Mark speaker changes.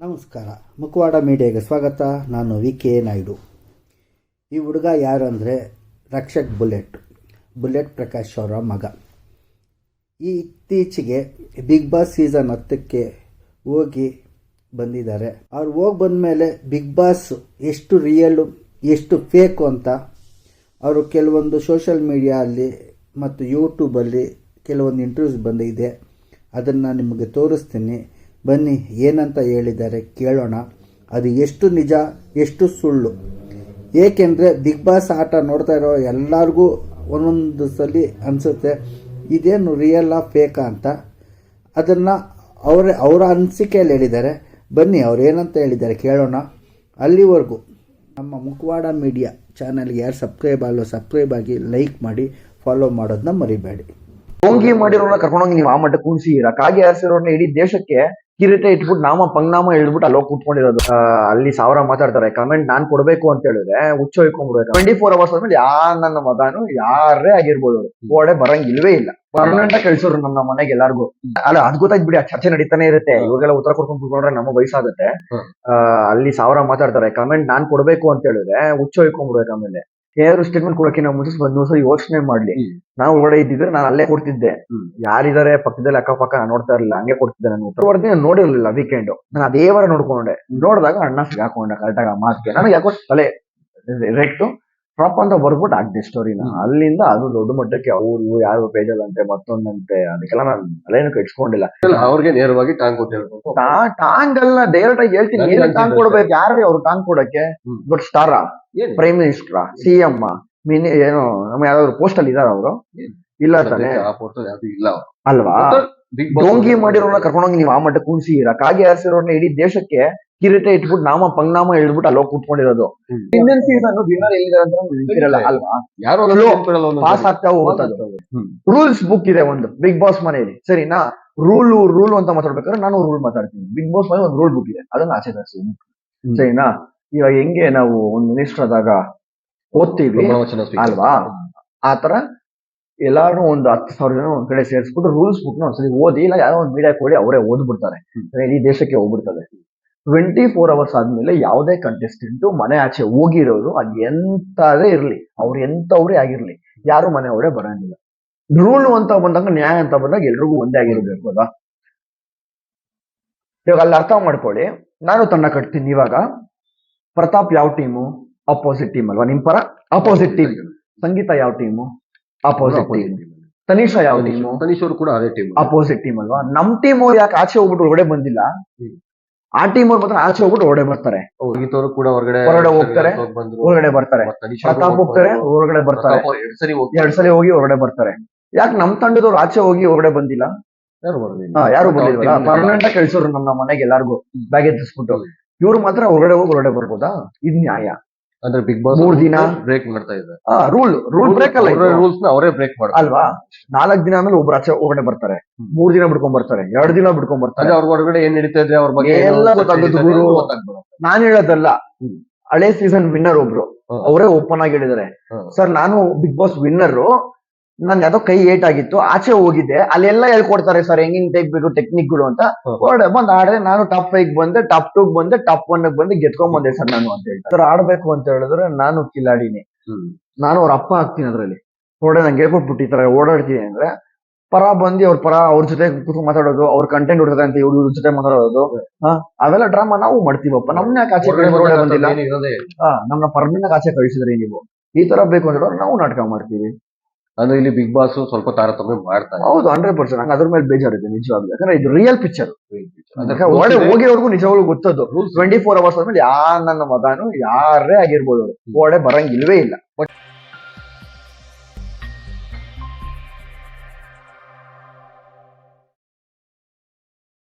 Speaker 1: ನಮಸ್ಕಾರ. ಮುಖವಾಡ ಮೀಡಿಯಾಗೆ ಸ್ವಾಗತ. ನಾನು ವಿ ಕೆ ನಾಯ್ಡು. ಈ ಹುಡುಗ ಯಾರು ಅಂದರೆ ರಕ್ಷಕ್ ಬುಲೆಟ್. ಬುಲೆಟ್ ಪ್ರಕಾಶ್ ಅವರ ಮಗ. ಈ ಇತ್ತೀಚೆಗೆ ಬಿಗ್ ಬಾಸ್ ಸೀಸನ್ ಹತ್ತಕ್ಕೆ ಹೋಗಿ ಬಂದಿದ್ದಾರೆ. ಅವ್ರು ಹೋಗಿ ಬಂದಮೇಲೆ ಬಿಗ್ ಬಾಸ್ ಎಷ್ಟು ರಿಯಲು, ಎಷ್ಟು ಫೇಕು ಅಂತ ಅವರು ಕೆಲವೊಂದು ಸೋಷಲ್ ಮೀಡಿಯಲ್ಲಿ ಮತ್ತು ಯೂಟ್ಯೂಬಲ್ಲಿ ಕೆಲವೊಂದು ಇಂಟರ್ವ್ಯೂಸ್ ಬಂದಿದೆ. ಅದನ್ನು ನಿಮಗೆ ತೋರಿಸ್ತೀನಿ. ಬನ್ನಿ, ಏನಂತ ಹೇಳಿದ್ದಾರೆ ಕೇಳೋಣ. ಅದು ಎಷ್ಟು ನಿಜ, ಎಷ್ಟು ಸುಳ್ಳು. ಏಕೆಂದರೆ ಬಿಗ್ ಬಾಸ್ ಆಟ ನೋಡ್ತಾ ಇರೋ ಎಲ್ಲರಿಗೂ ಒಂದೊಂದು ಸಲ ಅನಿಸುತ್ತೆ, ಇದೇನು ರಿಯಲ್ಲ ಫೇಕಾ ಅಂತ. ಅದನ್ನು ಅವರ ಅವರ ಅನಿಸಿಕೆಯಲ್ಲಿ ಹೇಳಿದ್ದಾರೆ. ಬನ್ನಿ, ಅವ್ರು ಏನಂತ ಹೇಳಿದ್ದಾರೆ ಕೇಳೋಣ. ಅಲ್ಲಿವರೆಗೂ ನಮ್ಮ ಮುಖವಾಡ ಮೀಡಿಯಾ ಚಾನಲ್ಗೆ ಯಾರು ಸಬ್ಸ್ಕ್ರೈಬ್ ಆಗಲ್ಲ ಸಬ್ಸ್ಕ್ರೈಬ್ ಆಗಿ ಲೈಕ್ ಮಾಡಿ. ಫಾಲೋ ಮಾಡೋದನ್ನ ಮರಿಬೇಡಿ.
Speaker 2: ಡೋಂಗಿ ಮಾಡಿರೋನ ಕರ್ಕೊಂಡೋಗಿ ನೀವು ಆ ಮಟ್ಟ ಕುಣಿಸಿರ ಕಾಗೆ ಹಾರಿಸಿರೋರ್ನ ಇಡೀ ದೇಶಕ್ಕೆ ಕಿರೀಟ ಇಟ್ಬಿಟ್ಟು ನಾಮ ಪಂಗ್ನಾಮ ಹೇಳ್ಬಿಟ್ಟು ಅಲ್ಲೋಗಿ ಕುತ್ಕೊಂಡಿರೋದು. ಅಲ್ಲಿ ಸಾವಿರ ಮಾತಾಡ್ತಾರೆ ಕಮೆಂಟ್ ನಾನ್ ಕೊಡ್ಬೇಕು ಅಂತ ಹೇಳಿದ್ರೆ ಹುಚ್ಚ ಹೊಯ್ಕೊಂಡ್ಬಿಡ್ಬೇಕು ಟ್ವೆಂಟಿ ಫೋರ್ ಅವರ್ಸ್ ಆದ್ಮೇಲೆ ಯಾ ನನ್ನ ಮಗನು ಯಾರೇ ಆಗಿರ್ಬೋದು ಗೋಡೆ ಬರಂಗಿಲ್ವೇ ಇಲ್ಲ. ಪರ್ಮನೆಂಟ್ ಆಗಿ ಕಳ್ಸೋರು ನಮ್ಮ ಮನೆಗೆ ಎಲ್ಲಾರ್ಗು. ಅಲ್ಲ ಅದ್ ಗೊತ್ತಾಯ್ತು ಬಿಡಿ ಆ ಚರ್ಚೆ ನಡೀತಾನೆ ಇರುತ್ತೆ. ಇವಾಗೆಲ್ಲ ಉತ್ತರ ಕೊಡ್ಕೊಂಡು ಕೂತ್ಕೊಂಡ್ರೆ ನಮ್ಮ ವಯಸ್ಸಾಗುತ್ತೆ. ಅಲ್ಲಿ ಸಾವಿರ ಮಾತಾಡ್ತಾರೆ ಕಮೆಂಟ್ ನಾನ್ ಕೊಡ್ಬೇಕು ಅಂತ ಹೇಳಿದ್ರೆ ಹುಚ್ಚ ಹೊಯ್ಕೊಂಡ್ಬಿಡ್ಬೇಕು ಆಮೇಲೆ. ಏನಾದ್ರು ಸ್ಟೇಟ್ಮೆಂಟ್ ಕೊಡೋಕೆ ಮುಂಚೆ ಒಂದ್ ದಿವಸ ಯೋಚನೆ ಮಾಡ್ಲಿ. ನಾವು ಒಳಗಡೆ ಇದ್ದಿದ್ರೆ ನಾನು ಅಲ್ಲೇ ಕೊಡ್ತಿದ್ದೆ. ಯಾರಿದ್ದಾರೆ ಪಕ್ಕದಲ್ಲಿ ಅಕ್ಕಪಕ್ಕ ನಾನು ನೋಡ್ತಾ ಇರಲಿಲ್ಲ ಹಂಗೆ ಕೊಡ್ತಿದ್ದೆ ನಾನು. ಉತ್ತರ ನೋಡಿರಲಿಲ್ಲ ವೀಕೆಂಡ್ ನಾನು ಅದೇ ವಾರ ನೋಡ್ಕೊಂಡೆ. ನೋಡಿದಾಗ ಅಣ್ಣ ಸಿಗಾಕೊಂಡೆ ಕರೆಕ್ಟಾಗಿ ಆ ಮಾತಿಗೆ. ನನಗೆ ಯಾಕೋ ತಲೆ ರೆಕ್ಟು. ಫ್ರಾಪ್ ಅಂತ ಬರ್ಬಿಟ್ಟು ಆಗ್ತಿ ಸ್ಟೋರಿನ ಅಲ್ಲಿಂದ ಅದು ದೊಡ್ಡ ಮಟ್ಟಕ್ಕೆ ಅವ್ರು ಯಾವ ಪೇಜಲ್ ಅಂತೆ ಮತ್ತೊಂದಂತೆ ಅದಕ್ಕೆಲ್ಲ ನಾನು ಅಲ್ಲೇನು ಕೆಡ್ಸ್ಕೊಂಡಿಲ್ಲ
Speaker 3: ಅವ್ರಿಗೆ ನೇರವಾಗಿ ಟಾಂಗ್ ಕೊಟ್ಟಿರ್ಬೇಕು
Speaker 2: ಟಾಂಗ್ ಅಲ್ಲ ಡೈರೆಕ್ಟ್ ಆಗಿ ಹೇಳ್ತೀನಿ ಏನ್ ಟಾಂಗ್ ಕೊಡ್ಬೇಕು ಯಾರ್ರಿ ಅವ್ರು ಟಾಂಗ್ ಕೊಡಕ್ಕೆ? But star prime minister C M mini ಏನು ನಮ್ಮ ಯಾವ್ದಾದ್ರು ಪೋಸ್ಟ್ ಅಲ್ಲಿ ಇದಾರ ಅವರು? ಇಲ್ಲ ತಾನೆ.
Speaker 3: ಇಲ್ಲ.
Speaker 2: ಅಲ್ವಾ? ಡೋಂಗಿ ಮಾಡಿರೋನ ಕರ್ಕೊಂಡೋಗಿ ನೀವು ಆ ಮಟ್ಟ ಕುಣಿಸಿರ ಕಾಗೆ ಹಾರಿಸಿರೋರ್ನ ಇಡೀ ದೇಶಕ್ಕೆ ಕಿರೀಟ ಇಟ್ಬಿಟ್ಟು ನಾಮ ಪಂಗ್ನಾಮ ಹೇಳ್ಬಿಟ್ಟು ಅಲ್ಲೋಗಿ ಕೂತ್ಕೊಂಡಿರೋದು. ಇಂಡಿಯನ್ ಸೀಸನ್ ವಿನ್ನರ್ ಎಲ್ಲಿದ್ದಾರೆ ಅಂತ ನಮ್ಗೆ ಗೊತ್ತಿರಲ್ಲ ಅಲ್ವಾ?
Speaker 3: ಯಾರು.
Speaker 2: ಪಾಸ್ ಆಗ್ತಾ ರೂಲ್ಸ್ ಬುಕ್ ಇದೆ ಒಂದು ಬಿಗ್ ಬಾಸ್ ಮನೆಯಲ್ಲಿ. ಸರಿನಾ? ರೂಲ್ ರೂಲ್ ಅಂತ ಮಾತಾಡ್ಬೇಕಾದ್ರೆ ನಾನು ರೂಲ್ ಮಾತಾಡ್ತೀನಿ. ಬಿಗ್ ಬಾಸ್ ಮನೆ ಒಂದು ರೂಲ್ ಬುಕ್ ಇದೆ. ಅದನ್ನ ಆಚೆ ತರಿಸಿ. ಸರಿನಾ? ಇವಾಗ ಹೆಂಗೆ ನಾವು ಒಂದು ಮಿನಿಸ್ಟರ್ ಆದಾಗ ಓದ್ತೀವಿ. ಅಲ್ವಾ? ಆತರ ಎಲ್ಲಾರು ಒಂದು ಹತ್ತು ಸಾವಿರ ಜನ ಒಂದ್ ಕಡೆ ಸೇರಿಸ್ಬಿಟ್ಟು ರೂಲ್ಸ್ ಬುಕ್ನ ಒಂದ್ಸಲಿ ಓದಿ ಇಲ್ಲ ಯಾರೋ ಒಂದು ಮೀಡಿಯಾ ಕೊಡಿ ಅವರೇ ಓದ್ಬಿಡ್ತಾರೆ. ಇಡೀ ದೇಶಕ್ಕೆ ಹೋಗ್ಬಿಡ್ತದೆ. ಟ್ವೆಂಟಿ ಫೋರ್ ಅವರ್ಸ್ ಆದ್ಮೇಲೆ ಯಾವುದೇ ಕಂಟೆಸ್ಟೆಂಟ್ ಮನೆ ಆಚೆ ಹೋಗಿರೋರು ಅದು ಎಂತದೇ ಇರ್ಲಿ ಅವ್ರು ಎಂತವ್ರೇ ಆಗಿರ್ಲಿ ಯಾರು ಮನೆ ಅವರೇ ಬರಂಗಿಲ್ಲ. ರೂಲ್ ಅಂತ ಬಂದಾಗ ನ್ಯಾಯ ಅಂತ ಬಂದಾಗ ಎಲ್ರಿಗೂ ಒಂದೇ ಆಗಿರ್ಬೇಕು ಅಲ್ವಾ? ಇವಾಗ ಅಲ್ಲಿ ಅರ್ಥ ಮಾಡ್ಕೊಳ್ಳಿ ನಾನು ತನ್ನ ಕಟ್ತೀನಿ ಇವಾಗ ಪ್ರತಾಪ್ ಯಾವ ಟೀಮು ಅಪೋಸಿಟ್ ಟೀಮ್ ಅಲ್ವಾ? ನಿಮ್ ಪರ? ಅಪೋಸಿಟ್ ಟೀಮ್ ಸಂಗೀತ ಯಾವ ಟೀಮು ಅಪೋಸಿಟ್ ಟೀಮ್ ತನಿಷಾ ಯಾವ ಟೀಮು
Speaker 3: ಅವರು ಕೂಡ ಅದೇ ಟೀಮ್
Speaker 2: ಅಪೋಸಿಟ್ ಟೀಮ್ ಅಲ್ವಾ? ನಮ್ ಟೀಮ್ ಯಾಕೆ ಆಚೆ ಹೋಗ್ಬಿಟ್ಟು ಒಳಗಡೆ ಬಂದಿಲ್ಲ. ಆ ಟೀಮ್ ಅವ್ರು ಮಾತ್ರ ಆಚೆ ಹೋಗ್ಬಿಟ್ಟು ಹೊರಗಡೆ ಬರ್ತಾರೆ.
Speaker 3: ಕೂಡ ಹೊರಗಡೆ
Speaker 2: ಹೊರಗಡೆ ಹೋಗ್ತಾರೆ. ಹೊರಗಡೆ ಬರ್ತಾರೆ. ಪ್ರತಾಪ್ ಹೋಗ್ತಾರೆ ಹೊರಗಡೆ ಬರ್ತಾರೆ.
Speaker 3: ಎರಡ್
Speaker 2: ಸಲ ಹೋಗಿ ಹೊರಗಡೆ ಬರ್ತಾರೆ. ಯಾಕೆ ನಮ್ ತಂಡದವ್ರು ಆಚೆ ಹೋಗಿ ಹೊರಗಡೆ ಬಂದಿಲ್ಲ?
Speaker 3: ಯಾರು
Speaker 2: ಬಂದಿಲ್ವಲ್ಲ ಪರ್ಮನೆಂಟ್ ಕಳ್ಸೋರು ನಮ್ಮ ಮನೆಗೆ ಎಲ್ಲಾರ್ಗು ಬ್ಯಾಗ್ ಎತ್ತಿಸ್ಬಿಟ್ಟು. ಇವ್ರು ಮಾತ್ರ ಹೊರಗಡೆ ಹೋಗಿ ಹೊರಗಡೆ ಬರ್ಬೋದಾ? ಇದ್ ನ್ಯಾಯ.
Speaker 3: ಅಂದ್ರೆ ಬಿಗ್ ಬಾಸ್
Speaker 2: ಮೂರ್ ದಿನ?
Speaker 3: ಬ್ರೇಕ್ ಮಾಡ್ತಾ ಇದ್ದಾರೆ.
Speaker 2: ರೂಲ್ ರೂಲ್ ಬ್ರೇಕ್ ಅಲ್ಲ
Speaker 3: ರೂಲ್ಸ್ನ ಅವರೇ ಬ್ರೇಕ್ ಮಾಡ
Speaker 2: ಅಲ್ವಾ? ನಾಲ್ಕ್ ದಿನ ಆಮೇಲೆ ಒಬ್ರು ಆಚೆ ಹೊರಗಡೆ ಬರ್ತಾರೆ. ಮೂರ್ ದಿನ ಬಿಡ್ಕೊಂಡ್ ಬರ್ತಾರೆ. ಎರಡ್ ದಿನ ಬಿಡ್ಕೊಂಡ್ ಬರ್ತಾರೆ.
Speaker 3: ಅವ್ರ ಹೊರಗಡೆ ಏನ್ ನಡೀತಾ ಇದ್ರೆ ಅವ್ರ ಬಗ್ಗೆ
Speaker 2: ಎಲ್ಲ ಗೊತ್ತಾಗುತ್ತೆ. ನಾನ್ ಹೇಳೋದಲ್ಲ ಹಳೆ ಸೀಸನ್ ವಿನ್ನರ್ ಒಬ್ರು. ಅವರೇ ಓಪನ್ ಆಗಿ ಹೇಳಿದಾರೆ ಸರ್ ನಾನು ಬಿಗ್ ಬಾಸ್ ವಿನ್ನರ್ ನನ್ ಯಾವ್ದೋ ಕೈ ಏಟ್ ಆಗಿತ್ತು ಆಚೆ ಹೋಗಿದ್ದೆ. ಅಲ್ಲೆಲ್ಲ ಹೇಳ್ಕೊಡ್ತಾರೆ ಸರ್ ಹೆಂಗಿಂಗ್ ತೆಗ್ಬೇಕು ಟೆಕ್ನಿಕ್ಗಳು ಅಂತ. ಹೊರಡೆ ಬಂದ್ ಆಡ್ರೆ ನಾನು ಟಾಪ್ ಫೈವ್ ಬಂದೆ ಟಾಪ್ ಟೂ ಬಂದೆ ಟಾಪ್ ಒನ್ ಬಂದೆ ಗೆದ್ಕೊಂಡ್ ಬಂದೆ ಸರ್ ನಾನು ಅಂತ ಹೇಳಿ ಸರ್ ಆಡ್ಬೇಕು ಅಂತ ಹೇಳಿದ್ರೆ ನಾನು ಕಿಲಾಡಿನಿ. ನಾನು ಅವ್ರ ಅಪ್ಪ ಆಗ್ತೀನಿ ಅದ್ರಲ್ಲಿ. ಹೊರಡೆ ನಂಗೆ ಹೇಳ್ಕೊಟ್ಬಿಟ್ಟು ಈ ತರ ಓಡಾಡ್ತೀನಿ ಅಂದ್ರೆ ಪರ ಬಂದು ಅವ್ರ ಪರ ಅವ್ರ ಜೊತೆ ಕೂತು ಮಾತಾಡೋದು ಅವ್ರ ಕಂಟೆಂಟ್ ಹುಡುಗದ ಅಂತ ಇವ್ರ ಇವ್ರ ಜೊತೆ ಮಾತಾಡೋದು ಹಾ ಅವೆಲ್ಲ ಡ್ರಾಮಾ ನಾವು ಮಾಡ್ತೀವಪ್ಪ. ನಮ್ನ ಆಚೆ ಬಂದಿಲ್ಲ? ನಮ್ನ ಪರ್ಮಿನ ಆಚೆ ಕಳಿಸಿದ್ರಿ ನೀವು. ಈ ತರ ಬೇಕು ಅಂತ ಹೇಳಿದ್ರೆ ನಾವು ನಾಟಕ ಮಾಡ್ತೀವಿ.
Speaker 3: ಅಂದ್ರೆ ಇಲ್ಲಿ ಬಿಗ್ ಬಾಸ್ ಸ್ವಲ್ಪ ತಾರತಮ್ಯ ಮಾಡ್ತಾರೆ
Speaker 2: ಹೌದು ಹಂಡ್ರೆಡ್ ಪರ್ಸೆಂಟ್ ಅದ್ರ ಮೇಲೆ ಬೇಜಾರಿದೆ ನಿಜವಾಗ್ಲೂ. ಯಾಕಂದ್ರೆ ಇದು ರಿಯಲ್ ಪಿಕ್ಚರ್ ಒಳಗಡೆ. ಹೋಗಿರೋರ್ಗು ನಿಜವಾಗ್ಲೂ
Speaker 3: ಗೊತ್ತದು.
Speaker 2: ಟ್ವೆಂಟಿ ಫೋರ್ ಅವರ್ಸ್ ಆದ್ಮೇಲೆ ಯಾ ನನ್ನ ಮಗನು ಯಾರೇ ಆಗಿರ್ಬೋದು. ಅವ್ರು ಗೋಡೆ ಬರಂಗಿಲ್ವೇ ಇಲ್ಲ.